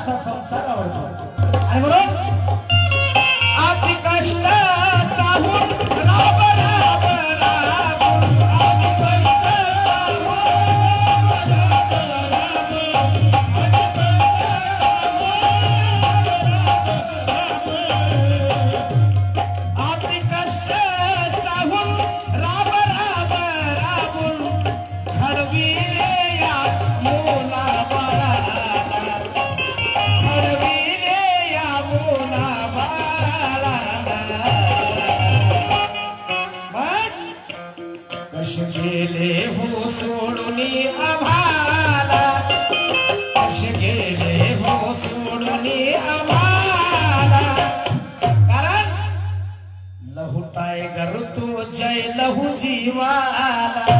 असा संसार आवडतो आणि म्हणून अति कष्ट आणि आम्हाला. कारण लहू टायगर तू जय लहू जीवाला.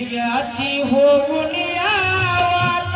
हिराची होऊन आवाज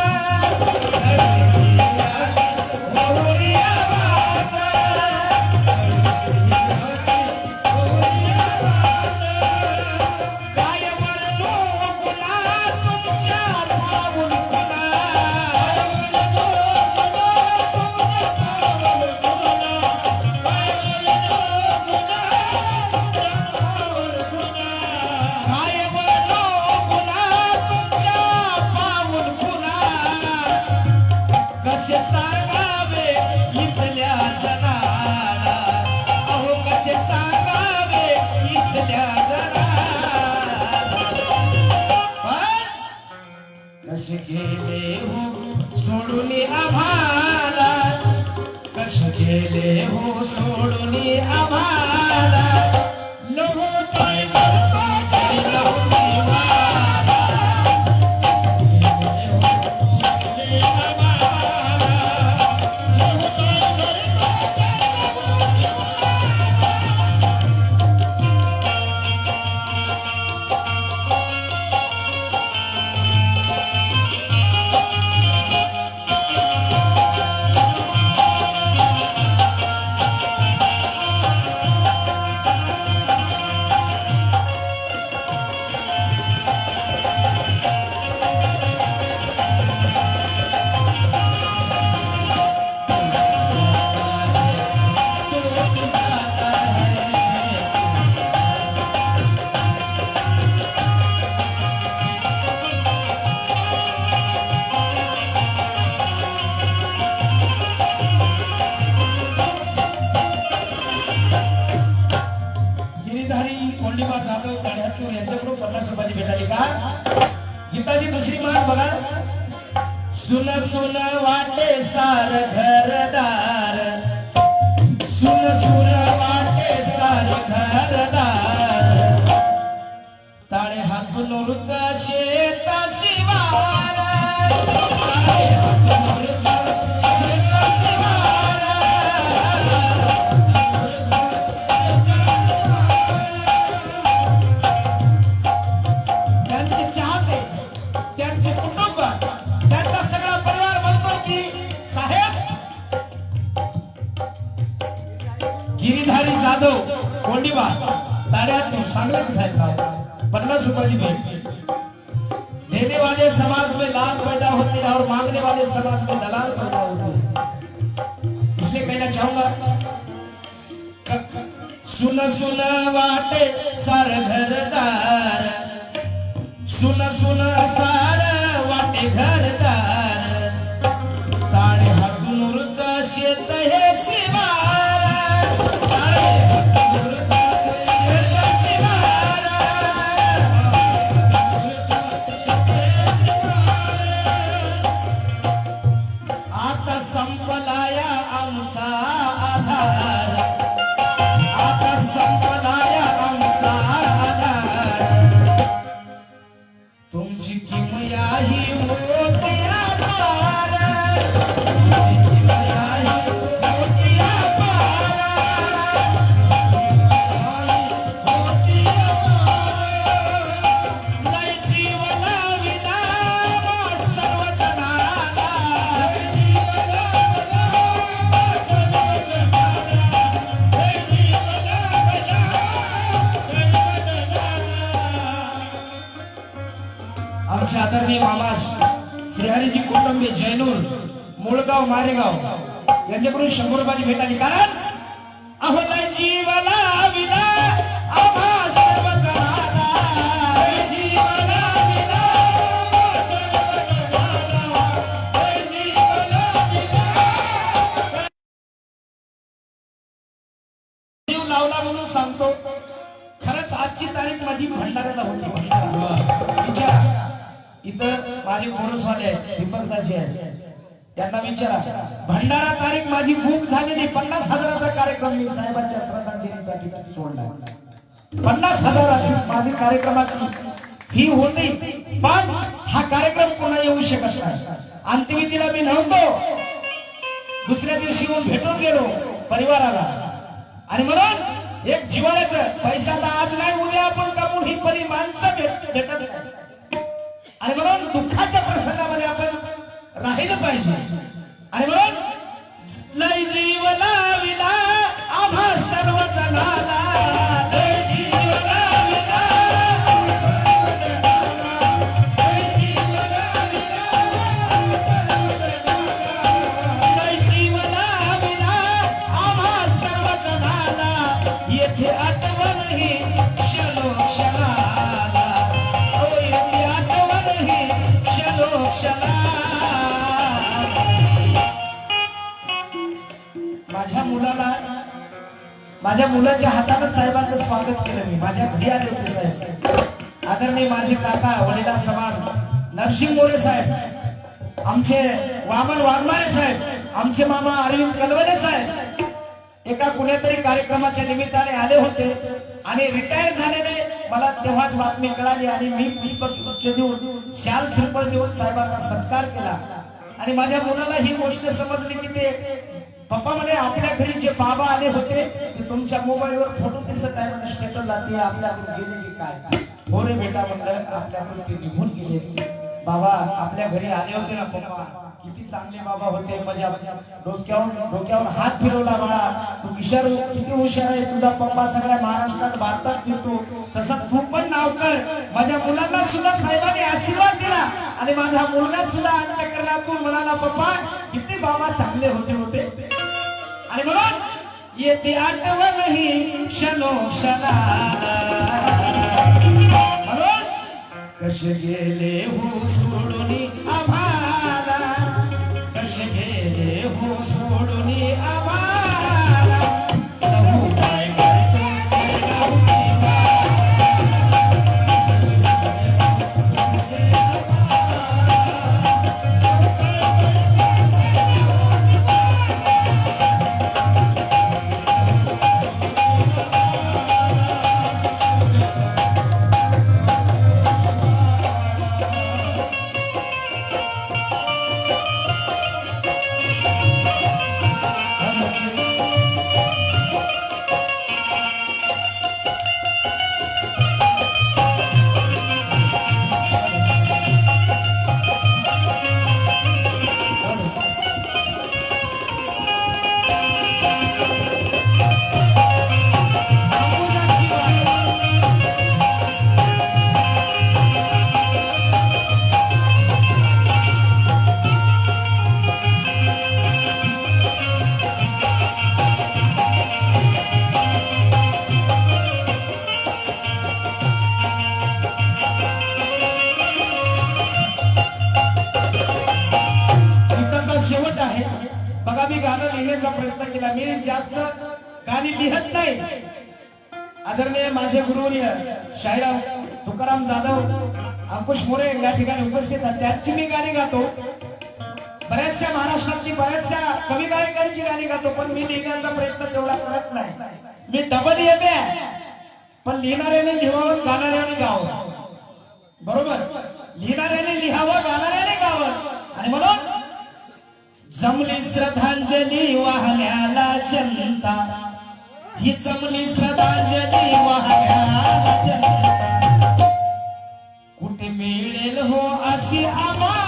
वाटे सार घरदार आमचे आदरणीय मामा श्रीहरीजी कुटुंबे जैनूर मुळगाव मारेगाव यांच्याकडून शंभर रुपयाची भेट आली. कारण अहो लय जीवला विना लावला म्हणून सांगतो. खरंच आजची तारीख माझी भंडाऱ्याला होती. इथं माझे पोरसवाले आहेत दीपकदाजी आहेत. त्यांना विचारा भंडारा तारीख माझी खूप झालेली पन्नास हजाराचा कार्यक्रम मी साहेबांच्या श्रद्धांजलीसाठी सोडला पन्नास हजाराची माझी कार्यक्रमाची फी होती पण हा कार्यक्रम पुन्हा येऊ शकत नाही. अंत्यविधीला मी नव्हतो. दुसऱ्या दिवशी येऊन भेटून गेलो परिवाराला. आणि म्हणून एक जिवाळ्याचं पैसा तर आज नाही उद्या आपण कमवून ही परी माणसं भेट- भेटत आणि म्हणून दुःखाच्या प्रसंगामध्ये आपण राहिलं पाहिजे. आणि म्हणून लय जीव लाविला माझ्या मुलाच्या हातानं साहेबांचं स्वागत केलं मी. माझ्या घरी आले होते साहेब. आदरणीय माझे काका वडिला समान नरसिंह मोरे साहेब आमचे वामन वाघमारे साहेब आमचे मामा अरविंद कलवले साहेब एका कुणीतरी कार्यक्रमाच्या निमित्ताने आले होते आणि रिटायर झालेले मला तेव्हाच बातमी कळाली आणि मी पुष्पगुच्छ देऊन शाल श्रीफळ देऊन साहेबांचा सत्कार केला. आणि माझ्या मुलाला ही गोष्ट समजली की ते पप्पा म्हणे आपल्या घरी जे बाबा आले होते ते तुमच्या मोबाईलवर फोटो दिसत आहे म्हणजे स्टेटसला ते आपल्यातून गेले की काय? हो रे बेटा म्हणलं आपल्यातून ते निघून गेले. बाबा आपल्या घरी आले होते ना पप्पा. किती चांगले बाबा होते माझ्या डोक्यावर डोक्यावर हात फिरवला बाळा. तू हुशार किती हुशार आहे तुझा पप्पा. सगळ्या महाराष्ट्रात भारतात फिरतो. तसं तू पण नाव कर. माझ्या मुलांना सुद्धा साहेबांनी आशीर्वाद दिला. आणि माझा मुलगा सुद्धा अंतकरणातून म्हणाला पप्पा किती बाबा चांगले होते होते. आणि म्हणून येते आठवण ही क्षणो क्षणा म्हणून कसे गेले हो सोडून आम्हाला? कसे गेले हो सोडून आम्हाला? बऱ्याचशा महाराष्ट्रातली बऱ्याचशा कवी गायकांची गाणी गातो पण मी लिहिण्याचा प्रयत्न तेवढा करत नाही. मी डबल एम ए पण लिहिणाऱ्याने लिहावं गाणाऱ्याने गावं. बरोबर? लिहिणाऱ्याने लिहावं गाणाऱ्याने गावं. आणि म्हणून जमली श्रद्धांजली वाहल्याला जनता. ही जमली श्रद्धांजली वाहल्याला जनता. कुठे मिळेल हो अशी आम्हाला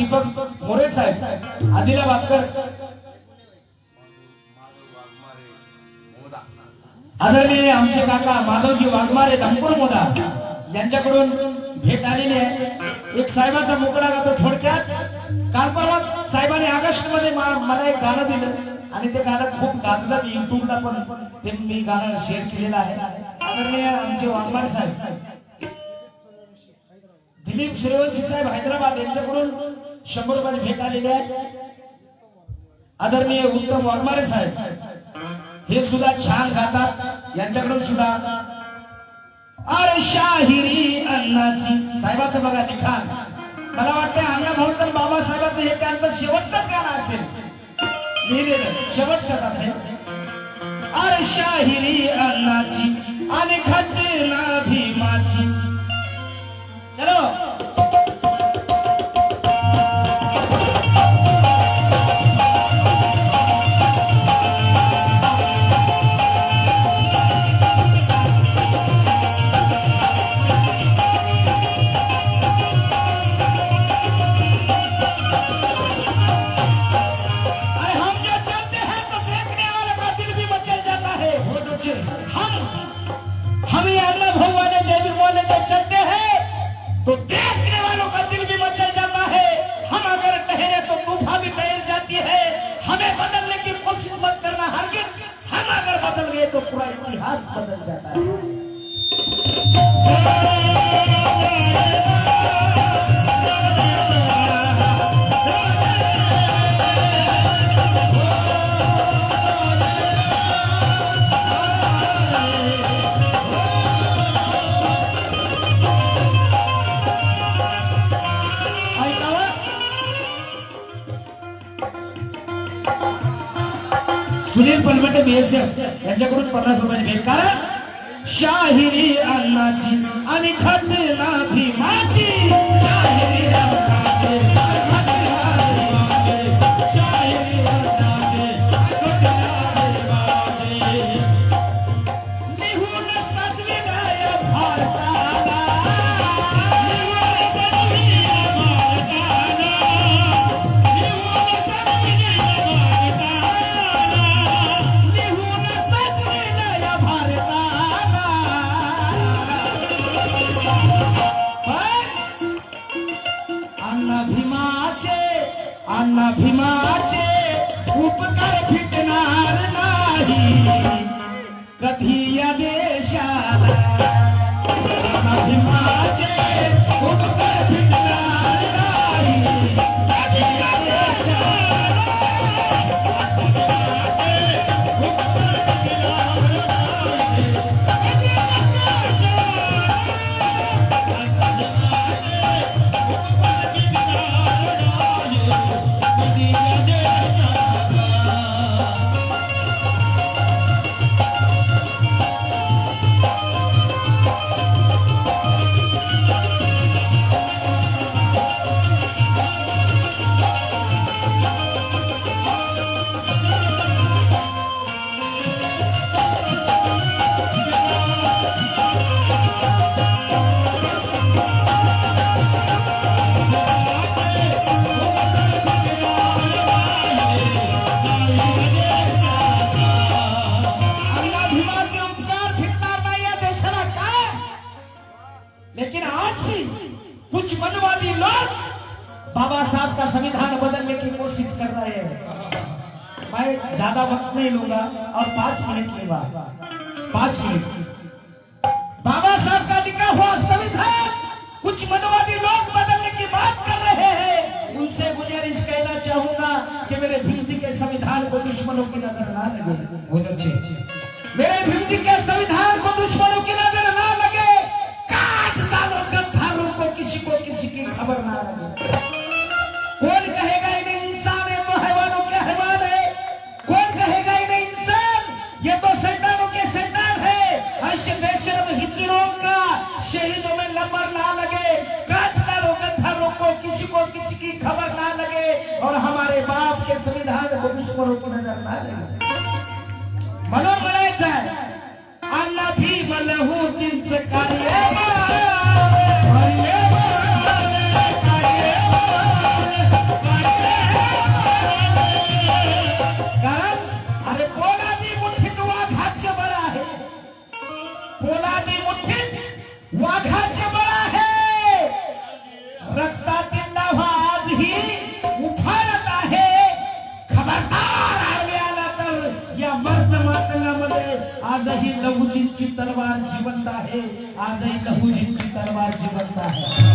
दीपक मोरे साहेब आदिला आदिलाबादकर आदरणीय आमचे काका माधवजी वाघमारे धनपूर मोदा यांच्याकडून भेट आलेली आहे. एक साहेबाचा मुकडा गातो थोडक्यात. काल परवा साहेबांनी ऑगस्टमध्ये मला एक गाणं दिलं आणि ते गाणं खूप गाजलं. युट्यूबला पण ते मी गाणं शेअर केलेलं आहे. आदरणीय आमचे वाघमारे साहेब दिलीप श्रीवंशी साहेब हैदराबाद यांच्याकडून शंभर रुपयाची भेट आलेली आहे. आदरणीय उत्तम वाघमारे साहेब हे सुद्धा छान गातात. यांच्याकडून सुद्धा अरे शाहिरी अन्नाची. साहेबाचं बघा लिखाण मला वाटतं अण्णा भाऊचं बाबासाहेबाचं हे त्यांचं शेवटचं गाणं असेल. लिहिलेलं शेवटचं असेल. अरे शाहिरी अन्नाची आणि घटना भीमाची चलो. इतिहास बदल जाता है ऐकावं? सुनील पनवटे बीएसएफ त्यांच्याकडून पन्नास रुपयाची भेट कारण शाहिरी अन्नाची आणि खटना भीमाची नहीं लूँगा और पाँच मिनट के बाद, पाँच मिनट। बाबा साहब का लिखा हुआ संविधान, कुछ मतवादी लोग बदलने की बात कर रहे हैं। उनसे गुजारिश कहना चाहूँगा कि मेरे भीजी के संविधान को दुश्मनों की नज़र ना लगे। बहुत अच्छे अच्छे। आजही लहूजींची तरवार जिवंत आहे.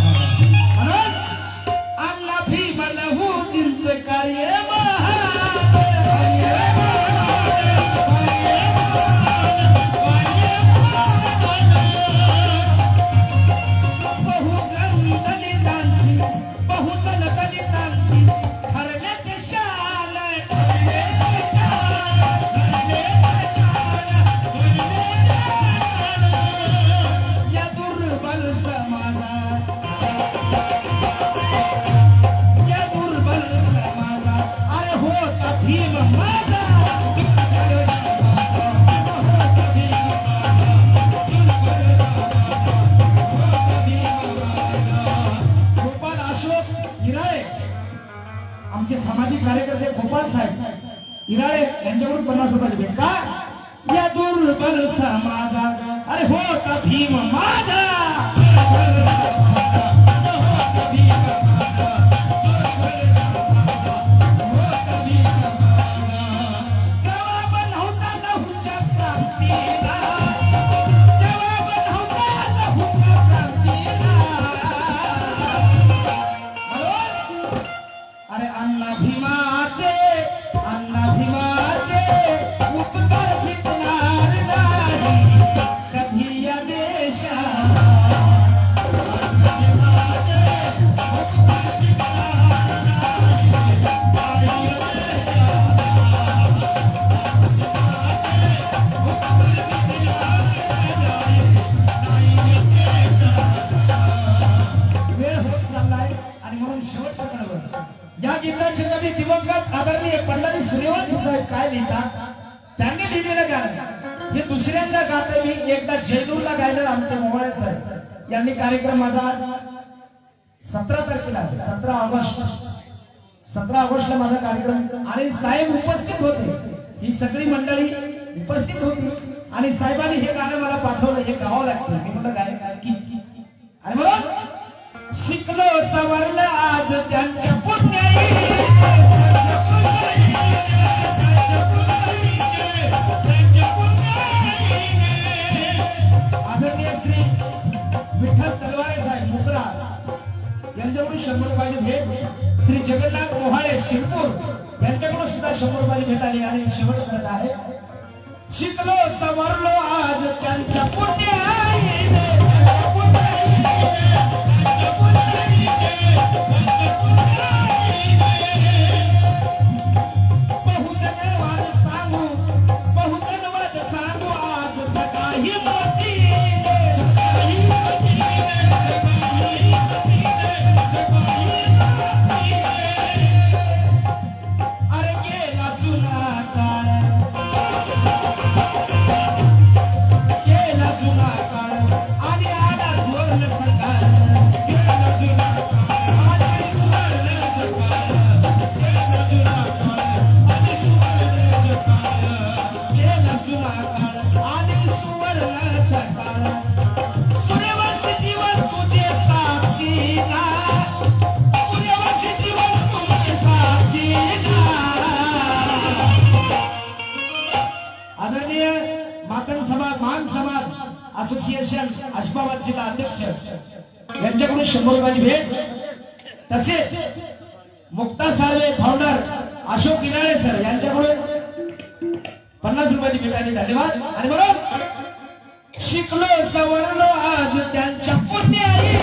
दुसऱ्यांदा गाते मी एकदा जेलूरला गायलेला आमचे मोहळे साहेब. यांनी कार्यक्रम माझा सतरा तारखेला सतरा ऑगस्ट. सतरा ऑगस्टला माझा कार्यक्रम. आणि साहेब उपस्थित होते. ही सगळी मंडळी उपस्थित होती. आणि साहेबांनी हे गाणं मला पाठवलं. हे गावं लागतं. मी म्हणलं गाय आणि शिकलो सवरलं आज त्यांच्या पुण्याई. मोहम्मद तलवारे साहेब मोकळा यांच्याकडून शंभर रुपयाची भेट. श्री जगन्नाथ मोहाळे शिरपूर. यांच्याकडून सुद्धा शंभर रुपयाची भेट आली आणि शेवट आहे. शिकलो सवरलो आज त्यांच्या पोटी. आदरणीय मातंग समाज मान समाज असोसिएशन अशबाबाद जिल्हा अध्यक्ष. यांच्याकडून शंभर रुपयाची भेट. तसेच मुक्ता साळवे फाउंडर अशोक किनाळे सर यांच्याकडून पन्नास रुपयाची बिल आली धन्यवाद. आणि बरोबर. शिकलो सवरलो आज त्यांच्या पुण्याई